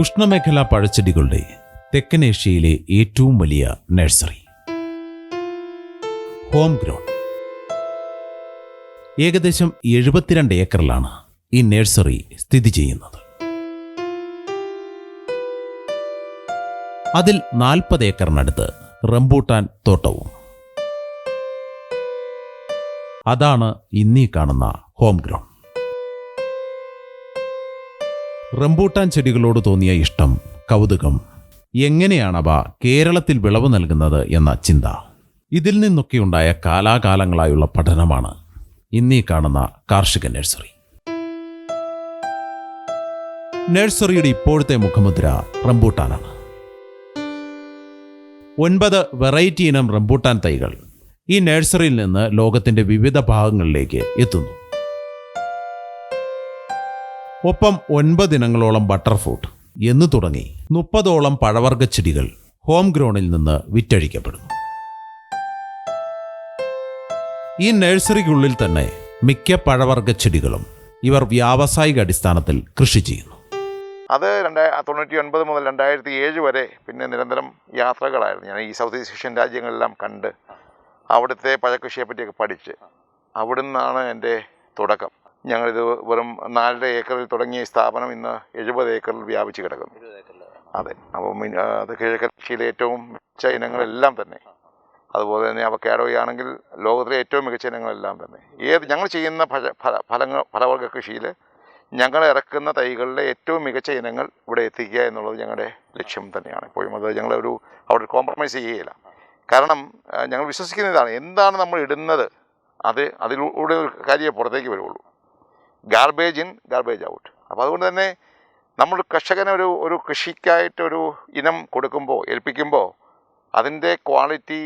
ഉഷ്ണമേഖലാ പഴച്ചെടികളുടെ തെക്കൻ ഏഷ്യയിലെ ഏറ്റവും വലിയ നഴ്സറി. Home grown. ഏകദേശം എഴുപത്തിരണ്ട് ഏക്കറിലാണ് ഈ നഴ്സറി സ്ഥിതി ചെയ്യുന്നത്. അതിൽ നാൽപ്പത് ഏക്കറിനടുത്ത് റംബൂട്ടാൻ തോട്ടവും. അതാണ് ഇന്നീ കാണുന്ന ഹോം ഗ്രൗണ്ട് റംബൂട്ടാൻ ചെടികളോട് തോന്നിയ ഇഷ്ടം കൗതുകം. എങ്ങനെയാണവ കേരളത്തിൽ വിളവ് നൽകുന്നത് എന്ന ചിന്ത. ഇതിൽ നിന്നൊക്കെ ഉണ്ടായ കാലാകാലങ്ങളായുള്ള പഠനമാണ് ഇന്നീ കാണുന്ന കാർഷിക നഴ്സറി. നഴ്സറിയുടെ ഇപ്പോഴത്തെ മുഖമുദ്ര റംബൂട്ടാനാണ്. ഒൻപത് വെറൈറ്റി ഇനം റംബൂട്ടാൻ തൈകൾ ഈ നഴ്സറിയിൽ നിന്ന് ലോകത്തിന്റെ വിവിധ ഭാഗങ്ങളിലേക്ക് എത്തുന്നു. ഒപ്പം ഒൻപതിനങ്ങളോളം ബട്ടർ ഫ്രൂട്ട് എന്നു തുടങ്ങി. മുപ്പതോളം പഴവർഗ ചെടികൾ ഹോം ഗ്രോണിൽ നിന്ന് വിറ്റഴിക്കപ്പെടുന്നു. ഈ നഴ്സറിക്കുള്ളിൽ തന്നെ മിക്ക പഴവർഗ ചെടികളും ഇവർ വ്യാവസായിക അടിസ്ഥാനത്തിൽ കൃഷി ചെയ്യുന്നു. അത് രണ്ടാ തൊണ്ണൂറ്റി ഒൻപത് മുതൽ രണ്ടായിരത്തി ഏഴ് വരെ പിന്നെ നിരന്തരം യാത്രകളായിരുന്നു. ഞാൻ ഈ സൗത്ത് ഈസ്റ്റ് ഏഷ്യൻ രാജ്യങ്ങളെല്ലാം കണ്ട് അവിടുത്തെ പഴക്കൃഷിയെ പറ്റിയൊക്കെ പഠിച്ച് അവിടുന്നാണ് എന്റെ തുടക്കം. ഞങ്ങളിത് വെറും നാലര ഏക്കറിൽ തുടങ്ങിയ സ്ഥാപനം ഇന്ന് എഴുപത് ഏക്കറിൽ വ്യാപിച്ച് കിടക്കുന്നു. അതെ. അപ്പം അത് കിഴക്കൻ കൃഷിയിലെ ഏറ്റവും മികച്ച ഇനങ്ങളെല്ലാം തന്നെ. അതുപോലെ തന്നെ അവക്കാഡോ ആണെങ്കിൽ ലോകത്തിലെ ഏറ്റവും മികച്ച ഇനങ്ങളെല്ലാം തന്നെ. ഏത് ഞങ്ങൾ ചെയ്യുന്ന ഫല ഫല ഫലങ്ങൾ ഫലവർഗ കൃഷിയിൽ ഞങ്ങൾ ഇറക്കുന്ന തൈകളിലെ ഏറ്റവും മികച്ച ഇനങ്ങൾ ഇവിടെ എത്തിക്കുക എന്നുള്ളത് ഞങ്ങളുടെ ലക്ഷ്യം തന്നെയാണ്. എപ്പോഴും അത് ഞങ്ങളൊരു അവിടെ കോംപ്രമൈസ് ചെയ്യുകയില്ല. കാരണം ഞങ്ങൾ വിശ്വസിക്കുന്ന ഇതാണ്. എന്താണ് നമ്മൾ ഇടുന്നത്? അത് അതിലൂടെ ഒരു കാര്യം പുറത്തേക്ക് വരുള്ളൂ. ഗാർബേജ് ഇൻ ഗാർബേജ് ഔട്ട് അപ്പോൾ അതുകൊണ്ട് തന്നെ നമ്മൾ കർഷകന് ഒരു ഒരു കൃഷിക്കായിട്ടൊരു ഇനം കൊടുക്കുമ്പോൾ ഏൽപ്പിക്കുമ്പോൾ അതിന്റെ ക്വാളിറ്റി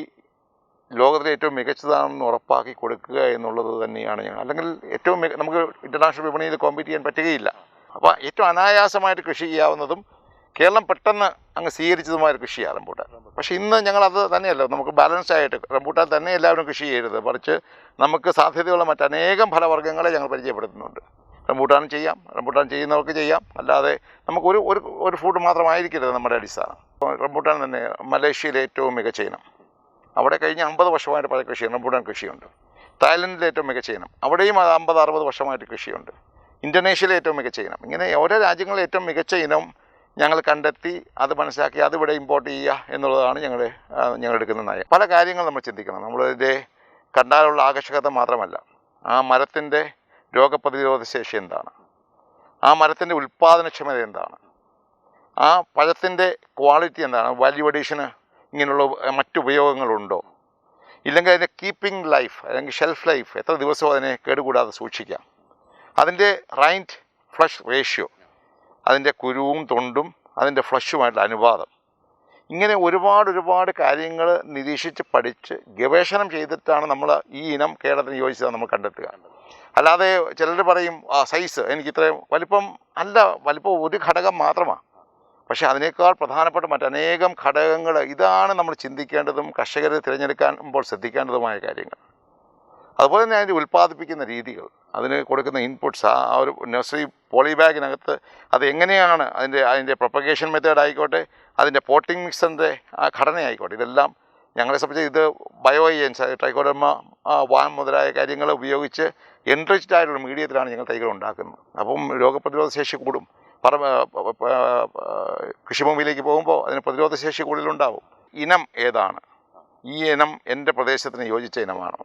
ലോകത്തിലെ ഏറ്റവും മികച്ചതാണെന്ന് ഉറപ്പാക്കി കൊടുക്കുക എന്നുള്ളത് തന്നെയാണ് ഞങ്ങൾ അല്ലെങ്കിൽ ഏറ്റവും നമുക്ക് ഇന്റർനാഷണൽ വിപണിയിൽ കോമ്പീറ്റ് ചെയ്യാൻ പറ്റുകയില്ല. അപ്പോൾ ഏറ്റവും അനായാസമായിട്ട് കൃഷി ചെയ്യാവുന്നതും കേരളം പെട്ടെന്ന് അങ്ങ് സ്വീകരിച്ചതുമായ കൃഷിയാണ് റംബൂട്ടാൻ പക്ഷേ ഇന്ന് ഞങ്ങൾ അത് തന്നെയല്ല നമുക്ക് ബാലൻസ് ആയിട്ട് റംബൂട്ടാൻ തന്നെ എല്ലാവരും കൃഷി ചെയ്യരുത്. മറിച്ച് നമുക്ക് സാധ്യതയുള്ള മറ്റനേകം ഫലവർഗങ്ങളെ ഞങ്ങൾ പരിചയപ്പെടുത്തുന്നുണ്ട്. റംബൂട്ടാൻ ചെയ്യാം റംബൂട്ടാൻ ചെയ്യുന്നവർക്ക് ചെയ്യാം. അല്ലാതെ നമുക്ക് ഒരു ഒരു ഫുഡ് മാത്രമായിരിക്കരുത് നമ്മുടെ അടിസ്ഥാനം. റംബൂട്ടാൻ തന്നെ മലേഷ്യയിലെ ഏറ്റവും മികച്ച ഇനം. അവിടെ കഴിഞ്ഞ അമ്പത് വർഷമായിട്ട് പല കൃഷി റംബൂട്ടാൻ കൃഷിയുണ്ട്. തായ്ലൻഡിലെ ഏറ്റവും മികച്ച ഇനം. അവിടെയും അത് അമ്പത് അറുപത് വർഷമായിട്ട് കൃഷിയുണ്ട്. ഇന്തോനേഷ്യയിലെ ഏറ്റവും മികച്ച ഇനം. ഇങ്ങനെ ഓരോ രാജ്യങ്ങളിലെ ഏറ്റവും മികച്ച ഇനം ഞങ്ങൾ കണ്ടെത്തി അത് മനസ്സിലാക്കി അത് ഇവിടെ ഇമ്പോർട്ട് ചെയ്യുക എന്നുള്ളതാണ് ഞങ്ങളുടെ ഞങ്ങൾ എടുക്കുന്ന നയം. പല കാര്യങ്ങൾ നമ്മൾ ചിന്തിക്കണം. നമ്മളിതിന്റെ കണ്ടാലുള്ള ആകർഷകത മാത്രമല്ല. ആ മരത്തിന്റെ രോഗപ്രതിരോധ ശേഷി എന്താണ്? ആ മരത്തിന്റെ ഉൽപ്പാദനക്ഷമത എന്താണ്? ആ പഴത്തിന്റെ ക്വാളിറ്റി എന്താണ്? വാല്യൂ അഡീഷന് ഇങ്ങനെയുള്ള മറ്റുപയോഗങ്ങളുണ്ടോ ഇല്ലെങ്കിൽ അതിന്റെ കീപ്പിംഗ് ലൈഫ് അല്ലെങ്കിൽ ഷെൽഫ് ലൈഫ് എത്ര ദിവസവും അതിനെ കേടുകൂടാതെ സൂക്ഷിക്കാം? അതിന്റെ റൈന്റ് ഫ്ലഷ് റേഷ്യോ അതിന്റെ കുരുവും തൊണ്ടും അതിന്റെ ഫ്ലഷുമായിട്ടുള്ള അനുപാതം ഇങ്ങനെ ഒരുപാട് ഒരുപാട് കാര്യങ്ങൾ നിരീക്ഷിച്ച് പഠിച്ച് ഗവേഷണം ചെയ്തിട്ടാണ് നമ്മൾ ഈ ഇനം കേരളത്തിന് യോജിച്ചത് നമ്മൾ കണ്ടെത്തുക. അല്ലാതെ ചിലർ പറയും ആ സൈസ് എനിക്ക് ഇത്രയും വലിപ്പം അല്ല വലിപ്പം ഒരു ഘടകം മാത്രമാണ് പക്ഷേ അതിനേക്കാൾ പ്രധാനപ്പെട്ട മറ്റനേകം ഘടകങ്ങൾ ഇതാണ് നമ്മൾ ചിന്തിക്കേണ്ടതും കർഷകരെ തിരഞ്ഞെടുക്കുമ്പോൾ ശ്രദ്ധിക്കേണ്ടതുമായ കാര്യങ്ങൾ. അതുപോലെ തന്നെ അതിന്റെ ഉൽപ്പാദിപ്പിക്കുന്ന രീതികൾ അതിന് കൊടുക്കുന്ന ഇൻപുട്സ് ആ ഒരു നഴ്സറി പോളി ബാഗിനകത്ത് അത് എങ്ങനെയാണ് അതിന്റെ അതിന്റെ പ്രൊപ്പഗേഷൻ മെത്തേഡ് ആയിക്കോട്ടെ അതിന്റെ പോട്ടിംഗ് മിക്സറിന്റെ ആ ഘടന ആയിക്കോട്ടെ ഇതെല്ലാം ഞങ്ങളെ സംബന്ധിച്ച് ഇത് ബയോ ഏജൻസ് ട്രൈക്കോഡർമ വാൻ മുതലായ കാര്യങ്ങൾ ഉപയോഗിച്ച് എൻറിച്ച്ഡ് ആയിട്ടുള്ള മീഡിയത്തിലാണ് ഞങ്ങൾ തൈകൾ ഉണ്ടാക്കുന്നത്. അപ്പം രോഗപ്രതിരോധ ശേഷി കൂടും. പറ കൃഷിഭൂമിയിലേക്ക് പോകുമ്പോൾ അതിന് പ്രതിരോധ ശേഷി കൂടുതലുണ്ടാവും. ഇനം ഏതാണ്? ഈ ഇനം എന്റെ പ്രദേശത്തിന് യോജിച്ച ഇനമാണോ?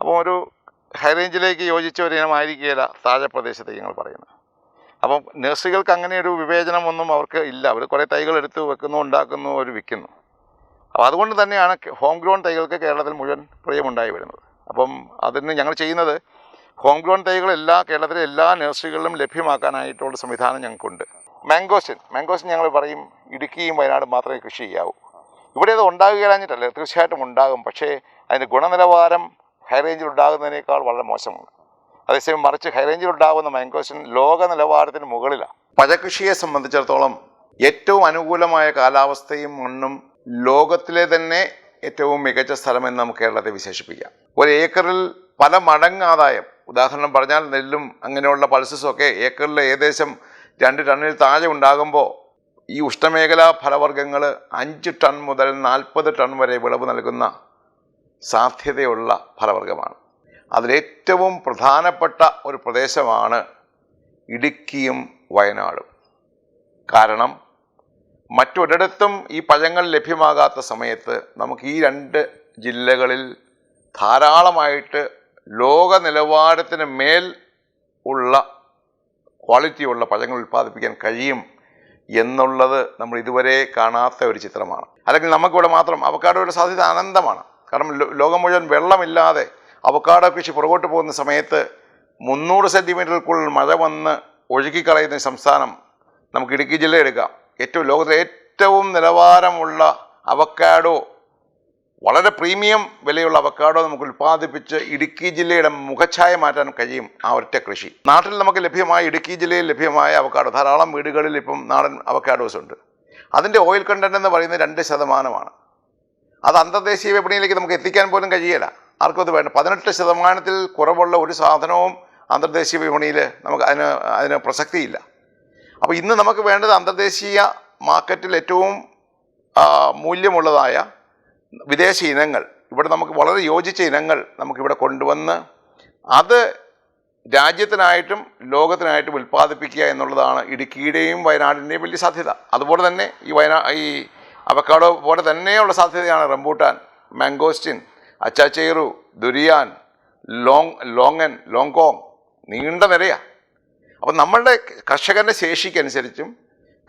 അപ്പോൾ ഒരു ഹൈ റേഞ്ചിലേക്ക് യോജിച്ച ഒരു ഇനമായിരിക്കുകയില്ല താഴെ പ്രദേശത്തേക്ക് ഞങ്ങൾ പറയുന്നത്. അപ്പം നഴ്സറികൾക്ക് അങ്ങനെ ഒരു വിവേചനമൊന്നും അവർക്ക് ഇല്ല. അവർ കുറേ തൈകൾ എടുത്ത് വെക്കുന്നു ഉണ്ടാക്കുന്നു അവർ വിൽക്കുന്നു. അപ്പോൾ അതുകൊണ്ട് തന്നെയാണ് ഹോം ഗ്രോൺ തൈകൾക്ക് കേരളത്തിൽ മുഴുവൻ പ്രിയമുണ്ടായി വരുന്നത്. അപ്പം അതിന് ഞങ്ങൾ ചെയ്യുന്നത് ഹോം ഗ്രോൺ തൈകൾ എല്ലാ കേരളത്തിലെ എല്ലാ നഴ്സറികളിലും ലഭ്യമാക്കാനായിട്ടുള്ള സംവിധാനം ഞങ്ങൾക്കുണ്ട്. മാംഗോസിൻ മാംഗോസിൻ ഞങ്ങൾ പറയും ഇടുക്കിയും വയനാടും മാത്രമേ കൃഷി ചെയ്യാവൂ. ഇവിടെ അത് ഉണ്ടാകുകയില്ലാഞ്ഞിട്ടല്ല തീർച്ചയായിട്ടും ഉണ്ടാകും. പക്ഷേ അതിന്റെ ഗുണനിലവാരം ഹൈ റേഞ്ചിൽ ഉണ്ടാകുന്നതിനേക്കാൾ വളരെ മോശമാണ്. അതേസമയം മറിച്ച് ഹൈ റേഞ്ചിൽ ഉണ്ടാകുന്ന മാംഗോസിൻ ലോക നിലവാരത്തിന് മുകളിലാണ്. പഴകൃഷിയെ സംബന്ധിച്ചിടത്തോളം ഏറ്റവും അനുകൂലമായ കാലാവസ്ഥയും മണ്ണും ലോകത്തിലെ തന്നെ ഏറ്റവും മികച്ച സ്ഥലമെന്ന് നമുക്ക് കേരളത്തെ വിശേഷിപ്പിക്കാം. ഒരു ഏക്കറിൽ പല മടങ്ങ് ആദായം. ഉദാഹരണം പറഞ്ഞാൽ നെല്ലും അങ്ങനെയുള്ള പൾസസും ഒക്കെ ഏക്കറിൽ ഏകദേശം രണ്ട് ടണ്ണിൽ താഴെ ഉണ്ടാകുമ്പോൾ ഈ ഉഷ്ണമേഖലാ ഫലവർഗങ്ങൾ അഞ്ച് ടൺ മുതൽ നാൽപ്പത് ടൺ വരെ വിളവ് നൽകുന്ന സാധ്യതയുള്ള ഫലവർഗമാണ് അതിലേറ്റവും പ്രധാനപ്പെട്ട ഒരു പ്രദേശമാണ് ഇടുക്കിയും വയനാടും. കാരണം മറ്റൊരിടത്തും ഈ പഴങ്ങൾ ലഭ്യമാകാത്ത സമയത്ത് നമുക്ക് ഈ രണ്ട് ജില്ലകളിൽ ധാരാളമായിട്ട് ലോക നിലവാരത്തിന് മേൽ ഉള്ള ക്വാളിറ്റിയുള്ള പഴങ്ങൾ ഉൽപ്പാദിപ്പിക്കാൻ കഴിയും എന്നുള്ളത് നമ്മൾ ഇതുവരെ കാണാത്ത ഒരു ചിത്രമാണ്. അല്ലെങ്കിൽ നമുക്കിവിടെ മാത്രം അവക്കാടോയുടെ സാധ്യത അനന്തമാണ്. കാരണം ലോകം മുഴുവൻ വെള്ളമില്ലാതെ അവക്കാടോ കൃഷി പുറകോട്ട് പോകുന്ന സമയത്ത് മുന്നൂറ് സെന്റിമീറ്ററിൽക്കുള്ളിൽ മഴ വന്ന് ഒഴുകിക്കളയുന്ന സംസ്ഥാനം നമുക്ക് ഇടുക്കി ജില്ല എടുക്കാം. ഏറ്റവും ലോകത്തിലെ ഏറ്റവും നിലവാരമുള്ള അവക്കാഡോ വളരെ പ്രീമിയം വിലയുള്ള അവക്കാഡോ നമുക്ക് ഉൽപ്പാദിപ്പിച്ച് ഇടുക്കി ജില്ലയുടെ മുഖച്ഛായ മാറ്റാൻ കഴിയും ആ ഒറ്റ കൃഷി. നാട്ടിൽ നമുക്ക് ലഭ്യമായ ഇടുക്കി ജില്ലയിൽ ലഭ്യമായ അവക്കാഡോ ധാരാളം വീടുകളിൽ ഇപ്പം നാടൻ അവക്കാഡോസ് ഉണ്ട്. അതിന്റെ ഓയിൽ കണ്ടന്റ് എന്ന് പറയുന്നത് രണ്ട് ശതമാനമാണ്. അത് അന്തർദേശീയ വിപണിയിലേക്ക് നമുക്ക് എത്തിക്കാൻ പോലും കഴിയില്ല. ആർക്കും അത് വേണ്ട. പതിനെട്ട് ശതമാനത്തിൽ കുറവുള്ള ഒരു സാധനവും അന്തർദേശീയ വിപണിയിൽ നമുക്ക് അതിന് അതിന് പ്രസക്തിയില്ല. അപ്പോൾ ഇന്ന് നമുക്ക് വേണ്ടത് അന്തർദേശീയ മാർക്കറ്റിൽ ഏറ്റവും മൂല്യമുള്ളതായ വിദേശ ഇനങ്ങൾ. ഇവിടെ നമുക്ക് വളരെ യോജിച്ച ഇനങ്ങൾ നമുക്കിവിടെ കൊണ്ടുവന്ന് അത് രാജ്യത്തിനായിട്ടും ലോകത്തിനായിട്ടും ഉൽപ്പാദിപ്പിക്കുക എന്നുള്ളതാണ് ഇടുക്കിയുടെയും വയനാടിന്റെയും വലിയ സാധ്യത. അതുപോലെ തന്നെ ഈ വയനാ ഈ അവക്കാടോ പോലെ തന്നെയുള്ള സാധ്യതയാണ് rambutan mangosteen achachairu durian long longan longkong നീണ്ട നിരയാണ് അപ്പം നമ്മളുടെ കർഷകന്റെ ശേഷിക്കനുസരിച്ചും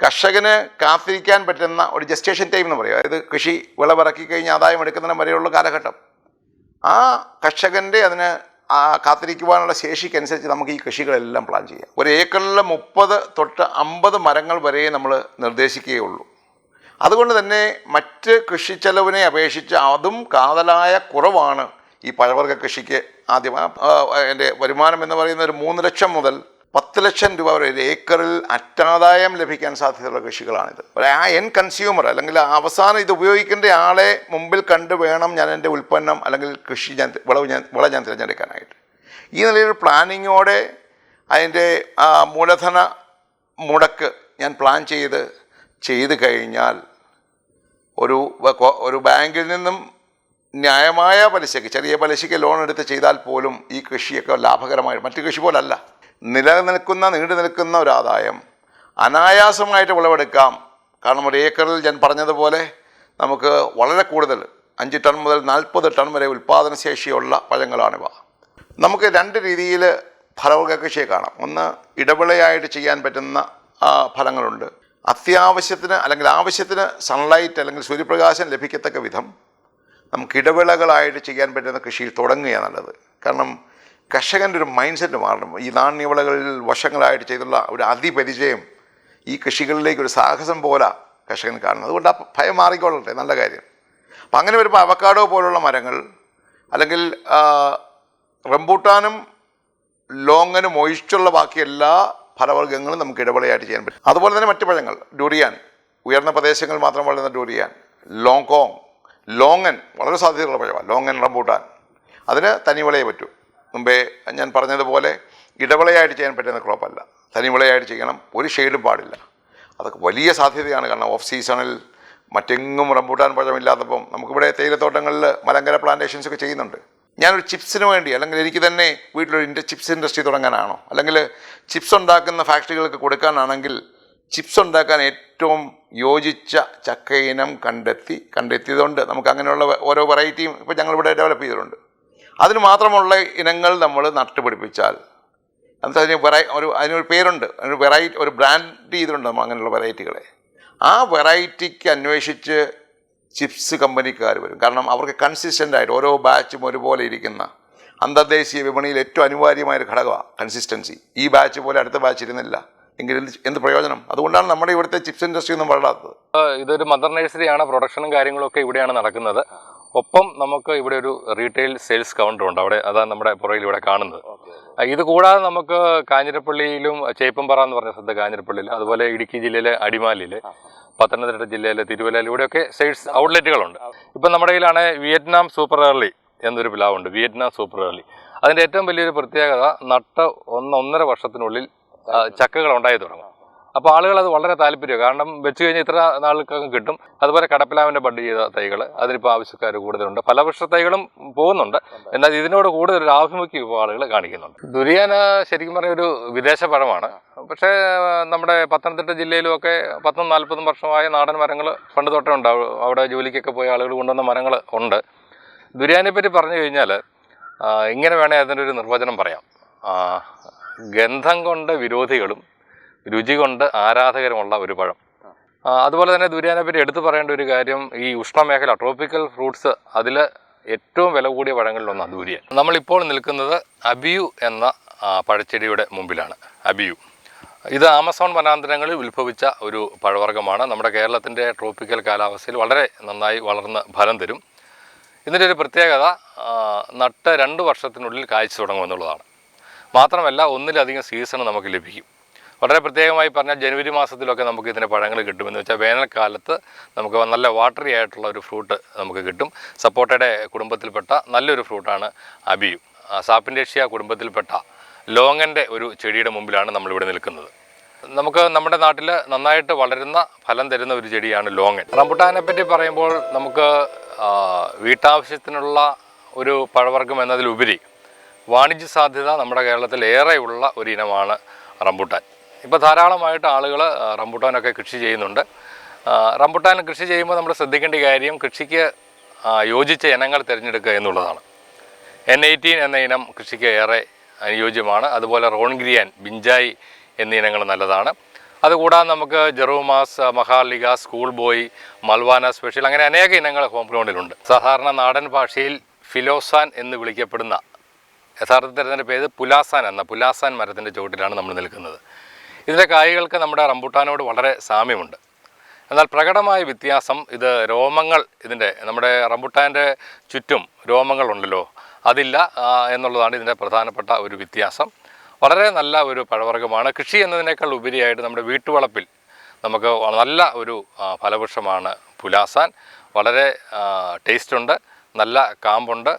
കർഷകന് കാത്തിരിക്കാൻ പറ്റുന്ന ഒരു ജസ്റ്റേഷൻ ടൈം എന്ന് പറയും. അതായത് കൃഷി വിളവിറക്കി കഴിഞ്ഞ് ആദായം എടുക്കുന്നതിന് വരെയുള്ള കാലഘട്ടം. ആ കർഷകന്റെ അതിന് കാത്തിരിക്കുവാനുള്ള ശേഷിക്കനുസരിച്ച് നമുക്ക് ഈ കൃഷികളെല്ലാം പ്ലാൻ ചെയ്യാം. ഒരു ഏക്കറിൽ മുപ്പത് തൊട്ട് അമ്പത് മരങ്ങൾ വരെ നമ്മൾ നിർദ്ദേശിക്കുകയുള്ളൂ അതുകൊണ്ട് തന്നെ മറ്റ് കൃഷി ചെലവിനെ അപേക്ഷിച്ച് അതും കാതലായ കുറവാണ് ഈ പഴവർഗ കൃഷിക്ക് ആദ്യം. എന്റെ വരുമാനം എന്ന് പറയുന്ന ഒരു മൂന്ന് ലക്ഷം മുതൽ പത്ത് ലക്ഷം രൂപ വരെ ഒരു ഏക്കറിൽ അറ്റാദായം ലഭിക്കാൻ സാധ്യതയുള്ള കൃഷികളാണിത്. ആ എൻ കൺസ്യൂമർ അല്ലെങ്കിൽ അവസാനം ഇത് ഉപയോഗിക്കേണ്ട ആളെ മുമ്പിൽ കണ്ട് വേണം ഞാൻ എന്റെ ഉൽപ്പന്നം അല്ലെങ്കിൽ കൃഷി ഞാൻ വിളവ് ഞാൻ വിള ഞാൻ തിരഞ്ഞെടുക്കാനായിട്ട്. ഈ നിലയിൽ പ്ലാനിങ്ങോടെ അതിന്റെ മൂലധന മുടക്ക് ഞാൻ പ്ലാൻ ചെയ്ത് ചെയ്ത് കഴിഞ്ഞാൽ ഒരു ഒരു ബാങ്കിൽ നിന്നും ന്യായമായ പലിശയ്ക്ക് ചെറിയ പലിശയ്ക്ക് ലോൺ എടുത്ത് ചെയ്താൽ പോലും ഈ കൃഷിയൊക്കെ ലാഭകരമായി മറ്റു കൃഷി പോലല്ല. നിലനിൽക്കുന്ന നീണ്ടു നിൽക്കുന്ന ഒരു ആദായം അനായാസമായിട്ട് വിളവെടുക്കാം. കാരണം ഒരു ഏക്കറിൽ ഞാൻ പറഞ്ഞതുപോലെ നമുക്ക് വളരെ കൂടുതൽ അഞ്ച് ടൺ മുതൽ നാൽപ്പത് ടൺ വരെ ഉൽപ്പാദനശേഷിയുള്ള പഴങ്ങളാണിവ. നമുക്ക് രണ്ട് രീതിയിൽ ഫലവർഗ കൃഷിയെ കാണാം. ഒന്ന് ഇടവിളയായിട്ട് ചെയ്യാൻ പറ്റുന്ന ഫലങ്ങളുണ്ട്. അത്യാവശ്യത്തിന് അല്ലെങ്കിൽ ആവശ്യത്തിന് സൺലൈറ്റ് അല്ലെങ്കിൽ സൂര്യപ്രകാശം ലഭിക്കത്തക്ക വിധം നമുക്ക് ഇടവേളകളായിട്ട് ചെയ്യാൻ പറ്റുന്ന കൃഷിയിൽ തുടങ്ങുക നല്ലത്. കാരണം കർഷകന്റെ ഒരു മൈൻഡ് സെറ്റ് മാറണം. ഈ നാണ്യവിളകളിൽ വശങ്ങളായിട്ട് ചെയ്തുള്ള ഒരു അതിപരിചയം ഈ കൃഷികളിലേക്ക് ഒരു സാഹസം പോലെ കർഷകൻ കാണുന്നത്. അതുകൊണ്ട് ആ ഭയം മാറിക്കൊള്ളട്ടെ നല്ല കാര്യം. അപ്പം അങ്ങനെ വരുമ്പോൾ അവക്കാഡോ പോലുള്ള മരങ്ങൾ അല്ലെങ്കിൽ റംബൂട്ടാനും ലോങ്ങനും ഒഴിച്ചുള്ള ബാക്കി എല്ലാ ഫലവർഗങ്ങളും നമുക്ക് ഇടവേളയായിട്ട് ചെയ്യാൻ പറ്റും. അതുപോലെ തന്നെ മറ്റു പഴങ്ങൾ. ഡൂറിയാൻ ഉയർന്ന പ്രദേശങ്ങൾ മാത്രം വളരുന്ന ഡൂറിയാൻ ലോങ്കോങ്. ലോങ്ങൻ. വളരെ സാധ്യതയുള്ള പഴമാണ്. Longan rambutan. അതിന് തനിവിളയെ പറ്റൂ. മുമ്പേ ഞാൻ പറഞ്ഞതുപോലെ ഇടവിളയായിട്ട് ചെയ്യാൻ പറ്റുന്ന ക്രോപ്പല്ല തനിവിളയായിട്ട് ചെയ്യണം. ഒരു ഷെയ്ഡും പാടില്ല. അതൊക്കെ വലിയ സാധ്യതയാണ്. കാരണം ഓഫ് സീസണിൽ മറ്റെങ്ങും റംബൂട്ടാൻ പഴമില്ലാത്തപ്പം നമുക്കിവിടെ തേയിലത്തോട്ടങ്ങളിൽ മലങ്കര പ്ലാന്റേഷൻസ് ഒക്കെ ചെയ്യുന്നുണ്ട്. ഞാനൊരു ചിപ്സിന് വേണ്ടി അല്ലെങ്കിൽ എനിക്ക് തന്നെ വീട്ടിലൊരു ഇൻഡ ചിപ്സ് ഇൻഡസ്ട്രി തുടങ്ങാനാണോ? അല്ലെങ്കിൽ ചിപ്സ് ഉണ്ടാക്കുന്ന ഫാക്ടറികൾക്ക് കൊടുക്കാനാണെങ്കിൽ ചിപ്സ് ഉണ്ടാക്കാൻ ഏറ്റവും യോജിച്ച ചക്ക ഇനം കണ്ടെത്തി കണ്ടെത്തിയതുകൊണ്ട് നമുക്ക് അങ്ങനെയുള്ള ഓരോ വെറൈറ്റിയും ഇപ്പോൾ ഞങ്ങളിവിടെ ഡെവലപ്പ് ചെയ്തിട്ടുണ്ട്. അതിന് മാത്രമുള്ള ഇനങ്ങൾ നമ്മൾ നട്ടുപിടിപ്പിച്ചാൽ എന്നിട്ട് അതിന് വെറൈ ഒരു അതിനൊരു പേരുണ്ട് അതിന് വെറൈറ്റി ഒരു ബ്രാൻഡ് ചെയ്തിട്ടുണ്ട് നമ്മൾ അങ്ങനെയുള്ള വെറൈറ്റികളെ ആ വെറൈറ്റിക്ക് അന്വേഷിച്ച് ചിപ്സ് കമ്പനിക്കാർ വരും. കാരണം അവർക്ക് കൺസിസ്റ്റന്റ് ആയിട്ട് ഓരോ ബാച്ചും ഒരുപോലെ ഇരിക്കുന്ന അന്തർദേശീയ വിപണിയിൽ ഏറ്റവും അനിവാര്യമായ ഒരു ഘടകമാണ് കൺസിസ്റ്റൻസി ഈ ബാച്ച് പോലെ അടുത്ത ബാച്ച് ഇരുന്നില്ല. എങ്കിൽ എന്ത് പ്രയോജനം? അതുകൊണ്ടാണ് നമ്മുടെ ഇവിടുത്തെ ചിപ്സ് ഇൻഡസ്ട്രി ഒന്നും വളരാത്തത്. ഇതൊരു മദർ നഴ്സറിയാണ് പ്രൊഡക്ഷനും കാര്യങ്ങളും ഒക്കെ ഇവിടെയാണ് നടക്കുന്നത്. ഒപ്പം നമുക്ക് ഇവിടെ ഒരു റീറ്റെയിൽ സെയിൽസ് കൗണ്ടർ ഉണ്ട്. അവിടെ അതാണ് നമ്മുടെ പുറയിൽ ഇവിടെ കാണുന്നത്. ഇത് കൂടാതെ നമുക്ക് കാഞ്ഞിരപ്പള്ളിയിലും ചേപ്പമ്പറ എന്ന് പറഞ്ഞ സ്ഥലത്ത് കാഞ്ഞിരപ്പള്ളിയിൽ അതുപോലെ ഇടുക്കി ജില്ലയിലെ അടിമാലിയിൽ പത്തനംതിട്ട ജില്ലയിലെ തിരുവല്ലയിൽ. ഇവിടെയൊക്കെ സെയിൽസ് ഔട്ട്ലെറ്റുകളുണ്ട് ഇപ്പം നമ്മുടെ കയ്യിലാണ് വിയറ്റ്നാം സൂപ്പർ ഏർലി എന്നൊരു പ്ലാവുണ്ട് വിയറ്റ്നാം സൂപ്പർ ഏർലി. അതിന്റെ ഏറ്റവും വലിയൊരു പ്രത്യേകത നട്ട ഒന്ന് ഒന്നര വർഷത്തിനുള്ളിൽ ചക്കകൾ ഉണ്ടായി തുടങ്ങും. അപ്പോൾ ആളുകൾ അത് വളരെ താല്പര്യം കാരണം വെച്ച് കഴിഞ്ഞാൽ ഇത്ര നാളുകൾക്കകം കിട്ടും. അതുപോലെ കടപ്പിലാവിന്റെ ബഡ് ചെയ്ത തൈകൾ അതിനിപ്പോൾ ആവശ്യക്കാർ കൂടുതലുണ്ട്. ഫലവൃക്ഷ തൈകളും പോകുന്നുണ്ട്. എന്നാൽ ഇതിനോട് കൂടുതൽ ഒരു ആഭിമുഖ്യം ഇപ്പോൾ ആളുകൾ കാണിക്കുന്നുണ്ട്. ദുരിയാന ശരിക്കും പറഞ്ഞ ഒരു വിദേശ പഴമാണ്. പക്ഷേ നമ്മുടെ പത്തനംതിട്ട ജില്ലയിലുമൊക്കെ പത്തും നാൽപ്പതും വർഷമായ നാടൻ മരങ്ങൾ പണ്ട് തൊട്ടേ ഉണ്ട് അവിടെ ജോലിക്കൊക്കെ പോയ ആളുകൾ കൊണ്ടുവന്ന മരങ്ങൾ ഉണ്ട്. ദുരിയാനെ പറ്റി പറഞ്ഞു കഴിഞ്ഞാൽ ഇങ്ങനെ വേണേൽ അതിന്റെ ഒരു നിർവചനം പറയാം. ഗന്ധം കൊണ്ട് വിരോധികളും രുചി കൊണ്ട് ആരാധകരമുള്ള ഒരു പഴം. അതുപോലെ തന്നെ ദുരിയാനെ പറ്റി എടുത്തു പറയേണ്ട ഒരു കാര്യം ഈ ഉഷ്ണമേഖല ട്രോപ്പിക്കൽ ഫ്രൂട്ട്സ് അതിൽ ഏറ്റവും വില കൂടിയ പഴങ്ങളിലൊന്നാണ് ദൂരിയൻ. നമ്മളിപ്പോൾ നിൽക്കുന്നത് അബിയു എന്ന പഴച്ചെടിയുടെ മുമ്പിലാണ്. അബിയു. ഇത് ആമസോൺ വനാന്തരങ്ങളിൽ ഉത്ഭവിച്ച ഒരു പഴവർഗമാണ്. നമ്മുടെ കേരളത്തിന്റെ ട്രോപ്പിക്കൽ കാലാവസ്ഥയിൽ വളരെ നന്നായി വളർന്ന് ഫലം തരും. ഇതിന്റെ ഒരു പ്രത്യേകത നട്ട് രണ്ട് വർഷത്തിനുള്ളിൽ കായ്ച്ചു തുടങ്ങുമെന്നുള്ളതാണ് മാത്രമല്ല ഒന്നിലധികം സീസൺ നമുക്ക് ലഭിക്കും. വളരെ പ്രത്യേകമായി പറഞ്ഞാൽ ജനുവരി മാസത്തിലൊക്കെ നമുക്ക് ഇതിന്റെ പഴങ്ങൾ കിട്ടുമെന്ന് വെച്ചാൽ വേനൽക്കാലത്ത് നമുക്ക് നല്ല വാട്ടറി ആയിട്ടുള്ള ഒരു ഫ്രൂട്ട് നമുക്ക് കിട്ടും. സപ്പോട്ടയുടെ കുടുംബത്തിൽപ്പെട്ട നല്ലൊരു ഫ്രൂട്ടാണ് അബിയു. സാപ്പിൻഡേഷ്യ കുടുംബത്തിൽപ്പെട്ട ലോങ്ങന്റെ ഒരു ചെടിയുടെ മുമ്പിലാണ് നമ്മളിവിടെ നിൽക്കുന്നത്. നമുക്ക് നമ്മുടെ നാട്ടിൽ നന്നായിട്ട് വളരുന്ന ഫലം തരുന്ന ഒരു ചെടിയാണ് ലോങ്ങൻ. റംബുട്ടാനെ പറ്റി പറയുമ്പോൾ നമുക്ക് വീട്ടാവശ്യത്തിനുള്ള ഒരു പഴവർഗം എന്നതിലുപരി വാണിജ്യ സാധ്യത നമ്മുടെ കേരളത്തിൽ ഏറെയുള്ള ഒരു ഇനമാണ് റംബുട്ടാൻ. ഇപ്പോൾ ധാരാളമായിട്ട് ആളുകൾ റംബുട്ടാനൊക്കെ കൃഷി ചെയ്യുന്നുണ്ട്. റംബുട്ടാൻ കൃഷി ചെയ്യുമ്പോൾ നമ്മൾ ശ്രദ്ധിക്കേണ്ട കാര്യം കൃഷിക്ക് യോജിച്ച ഇനങ്ങൾ തിരഞ്ഞെടുക്കുക എന്നുള്ളതാണ്. എൻ എയ്റ്റീൻ എന്ന ഇനം കൃഷിക്ക് ഏറെ അനുയോജ്യമാണ്. അതുപോലെ റോൺഗ്രിയാൻ ബിഞ്ചായി എന്നീ ഇനങ്ങൾ നല്ലതാണ്. അതുകൂടാതെ നമുക്ക് ജെറോമാസ് മഹാലിക സ്കൂൾ ബോയ് മൽവാന സ്പെഷ്യൽ അങ്ങനെ അനേക ഇനങ്ങൾ ഹോം ഗ്രൗണ്ടിലുണ്ട്. സാധാരണ നാടൻ ഭാഷയിൽ ഫിലോസാൻ എന്ന് വിളിക്കപ്പെടുന്ന യഥാർത്ഥത്തിൽ അതിന്റെ പേര് പുലാസാൻ എന്ന പുലാസാൻ മരത്തിന്റെ ചുവട്ടിലാണ് നമ്മൾ നിൽക്കുന്നത്. ഇതിന്റെ കായ്കൾക്ക് നമ്മുടെ റംബൂട്ടാനോട് വളരെ സാമ്യമുണ്ട്. എന്നാൽ പ്രകടമായ വ്യത്യാസം ഇത് രോമങ്ങൾ ഇതിന്റെ നമ്മുടെ റംബുട്ടാന്റെ ചുറ്റും രോമങ്ങളുണ്ടല്ലോ അതില്ല എന്നുള്ളതാണ് ഇതിന്റെ പ്രധാനപ്പെട്ട ഒരു വ്യത്യാസം. വളരെ നല്ല ഒരു പഴവർഗമാണ്. കൃഷി എന്നതിനേക്കാൾ ഉപരിയായിട്ട് നമ്മുടെ വീട്ടുവളപ്പിൽ നമുക്ക് നല്ല ഒരു ഫലവൃക്ഷമാണ് പുലാസാൻ. വളരെ ടേസ്റ്റുണ്ട് നല്ല കാമ്പുണ്ട്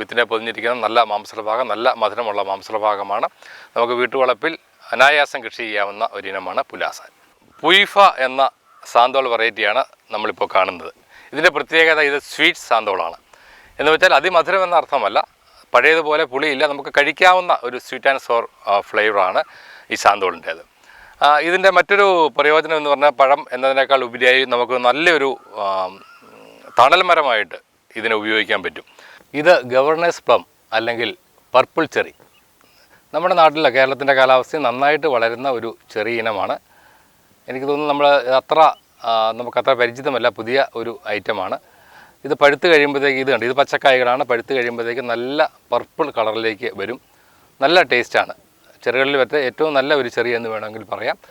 വിത്തിനെ പൊതിഞ്ഞിരിക്കുന്ന നല്ല മാംസഭാഗം നല്ല മധുരമുള്ള മാംസഭാഗമാണ് നമുക്ക് വീട്ടുവളപ്പിൽ അനായാസം കൃഷി ചെയ്യാവുന്ന ഒരിനമാണ് പുലാസാൻ. പുയിഫ എന്ന സാന്തോൾ വെറൈറ്റിയാണ് നമ്മളിപ്പോൾ കാണുന്നത്. ഇതിന്റെ പ്രത്യേകത ഇത് സ്വീറ്റ് സാന്തോളാണ്. എന്ന് വെച്ചാൽ അതിമധുരം എന്ന അർത്ഥമല്ല. പഴയതുപോലെ പുളിയില്ല. നമുക്ക് കഴിക്കാവുന്ന ഒരു സ്വീറ്റ് ആൻഡ് സോർ ഫ്ലേവറാണ് ഈ സാന്തോളിന്റേത്. ഇതിന്റെ മറ്റൊരു പ്രയോജനം എന്ന് പറഞ്ഞാൽ പഴം എന്നതിനേക്കാൾ ഉപരിയായി നമുക്ക് നല്ലൊരു തണൽ മരമായിട്ട് ഇതിനെ ഉപയോഗിക്കാൻ പറ്റും. ഇത് ഗവർണേഴ്സ് പ്ലം അല്ലെങ്കിൽ പർപ്പിൾ ചെറി. നമ്മുടെ നാട്ടിലെ കേരളത്തിന്റെ കാലാവസ്ഥ നന്നായിട്ട് വളരുന്ന ഒരു ചെറിയ ഇനമാണ്. എനിക്ക് തോന്നുന്നു നമ്മൾ അത്ര നമുക്കത്ര പരിചിതമല്ല പുതിയ ഒരു ഐറ്റമാണ്. ഇത് പഴുത്ത് കഴിയുമ്പോഴത്തേക്ക് ഇത് കണ്ട്? ഇത് പച്ചക്കായകളാണ്. പഴുത്ത് കഴിയുമ്പോഴത്തേക്ക് നല്ല പർപ്പിൾ കളറിലേക്ക് വരും. നല്ല ടേസ്റ്റാണ് ചെറുകളിൽ വരത്തെ ഏറ്റവും നല്ല ഒരു ചെറിയ എന്ന് വേണമെങ്കിൽ പറയാം.